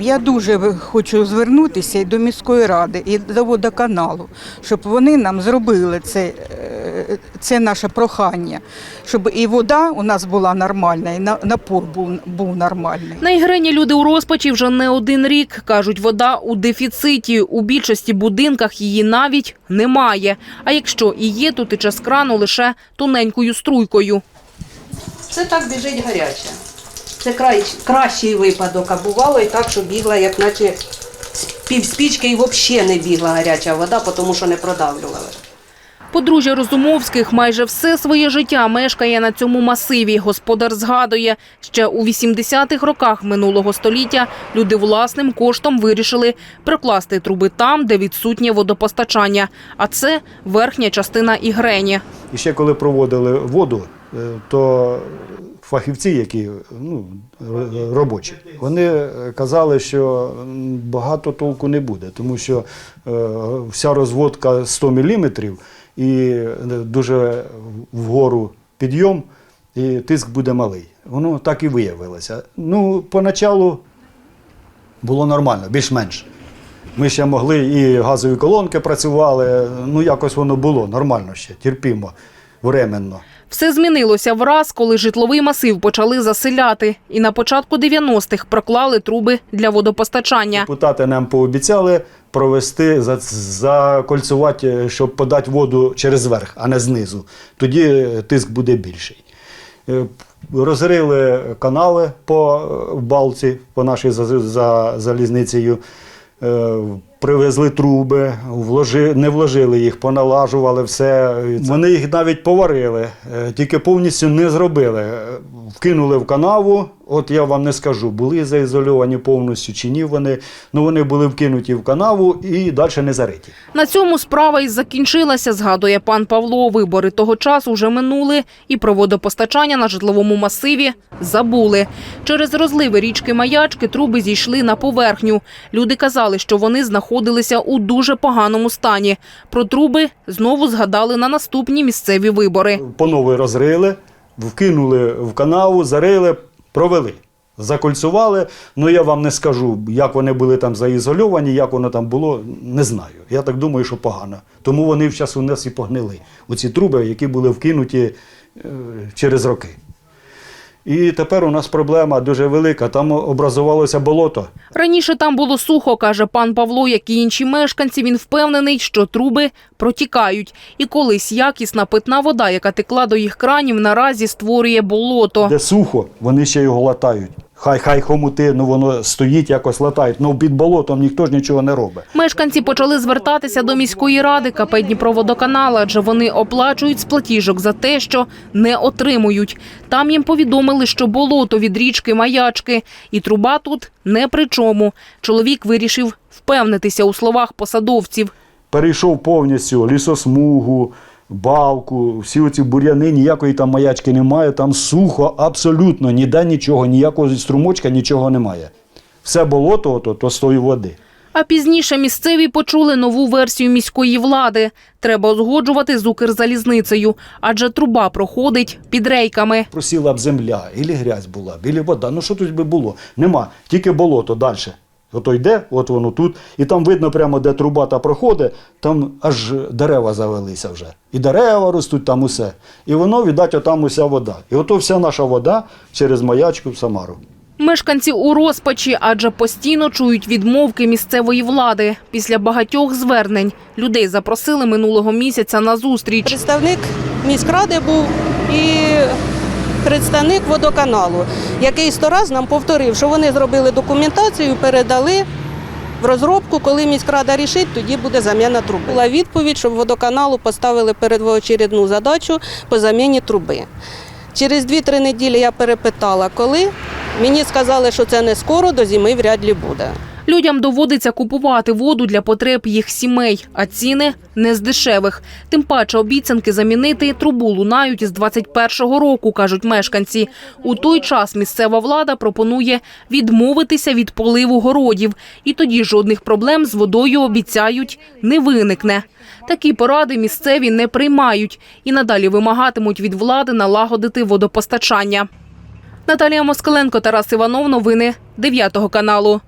Я дуже хочу звернутися і до міської ради, і до водоканалу, щоб вони нам зробили це, е, це наше прохання, щоб і вода у нас була нормальна, і на- напор був, був нормальний. Найгрені люди у розпачі вже не один рік. Кажуть, вода у дефіциті. У більшості будинках її навіть немає. А якщо і є, то тече з крану лише тоненькою струйкою. Це так біжить гаряча. Це край, кращий випадок, а бувало і так, що бігла, як наче з півспічки і взагалі не бігла гаряча вода, тому що не продавлювала. Подружжя Розумовських майже все своє життя мешкає на цьому масиві. Господар згадує, ще у 80-х роках минулого століття люди власним коштом вирішили прокласти труби там, де відсутнє водопостачання. А це верхня частина Ігрені. І ще коли проводили воду, е, то фахівці, які ну, робочі, вони казали, що багато толку не буде, тому що е, вся розводка 100 мм і е, дуже вгору підйом, і тиск буде малий. Воно так і виявилося. Ну, поначалу було нормально, більш-менш. Ми ще могли і газові колонки працювали, ну якось воно було нормально ще, терпімо, временно. Все змінилося враз, коли житловий масив почали заселяти. І на початку 90-х проклали труби для водопостачання. Депутати нам пообіцяли провести, закольцювати, щоб подати воду через верх, а не знизу. Тоді тиск буде більший. Е, Розрили канали по е, балці, по нашій за, за залізницею. Привезли труби, вложи, не вложили їх, поналажували все. Вони їх навіть поварили, е, тільки повністю не зробили. Е, Вкинули в канаву. От я вам не скажу, були заізольовані повністю чи ні вони. Ну вони були вкинуті в канаву і далі не зариті. На цьому справа і закінчилася, згадує пан Павло. Вибори того часу вже минули, і про водопостачання на житловому масиві забули. Через розливи річки Маячки труби зійшли на поверхню. Люди казали, що вони знаходилися у дуже поганому стані. Про труби знову згадали на наступні місцеві вибори. По розрили, вкинули в канаву, зарили, провели. Закольцювали, ну я вам не скажу, як вони були там заізольовані, як воно там було, не знаю. Я так думаю, що погано. Тому вони в час у нас і погнили. Оці труби, які були вкинуті е, через роки. І тепер у нас проблема дуже велика. Там образувалося болото. Раніше там було сухо, каже пан Павло, як і інші мешканці. Він впевнений, що труби протікають. І колись якісна питна вода, яка текла до їх кранів, наразі створює болото. Де сухо, вони ще його латають. Хай хай хомути, ну воно стоїть, якось латають. Ну під болотом ніхто ж нічого не робить. Мешканці почали звертатися до міської ради КП Дніпроводоканал, адже вони оплачують з платіжок за те, що не отримують. Там їм повідомили, що болото від річки Маячки, і труба тут не при чому. Чоловік вирішив впевнитися у словах посадовців. перейшов повністю лісосмугу, балку, всі оці бур'яни, ніякої там маячки немає, там сухо, абсолютно, ніде нічого, ніякого струмочка, нічого немає. Все болото ото, то з тої води. А пізніше місцеві почули нову версію міської влади. Треба узгоджувати з Укрзалізницею, адже труба проходить під рейками. Просіла б земля, ілі грязь була, ілі вода. Ну що тут би було? Нема, тільки болото далі. Ото йде, от воно тут, і там видно прямо, де труба та проходить, там аж дерева завелися вже. І дерева ростуть там усе. І воно, віддать, отам уся вода. І ото вся наша вода через маячку в Самару. Мешканці у розпачі, адже постійно чують відмовки місцевої влади. Після багатьох звернень людей запросили минулого місяця на зустріч. Представник міськради був і представник водоканалу, який сто раз нам повторив, що вони зробили документацію, передали в розробку, коли міськрада рішить, тоді буде заміна труби. Була відповідь, щоб водоканалу поставили передвоочередну задачу по заміні труби. Через 2-3 неділі я перепитала, коли. Мені сказали, що це не скоро, до зими вряд ли буде. Людям доводиться купувати воду для потреб їх сімей, а ціни не з дешевих. Тим паче обіцянки замінити трубу лунають із 21-го року, кажуть мешканці. У той час місцева влада пропонує відмовитися від поливу городів. І тоді жодних проблем з водою, обіцяють, не виникне. Такі поради місцеві не приймають і надалі вимагатимуть від влади налагодити водопостачання. Наталія Москаленко, Тарас Іванов. Новини 9 каналу.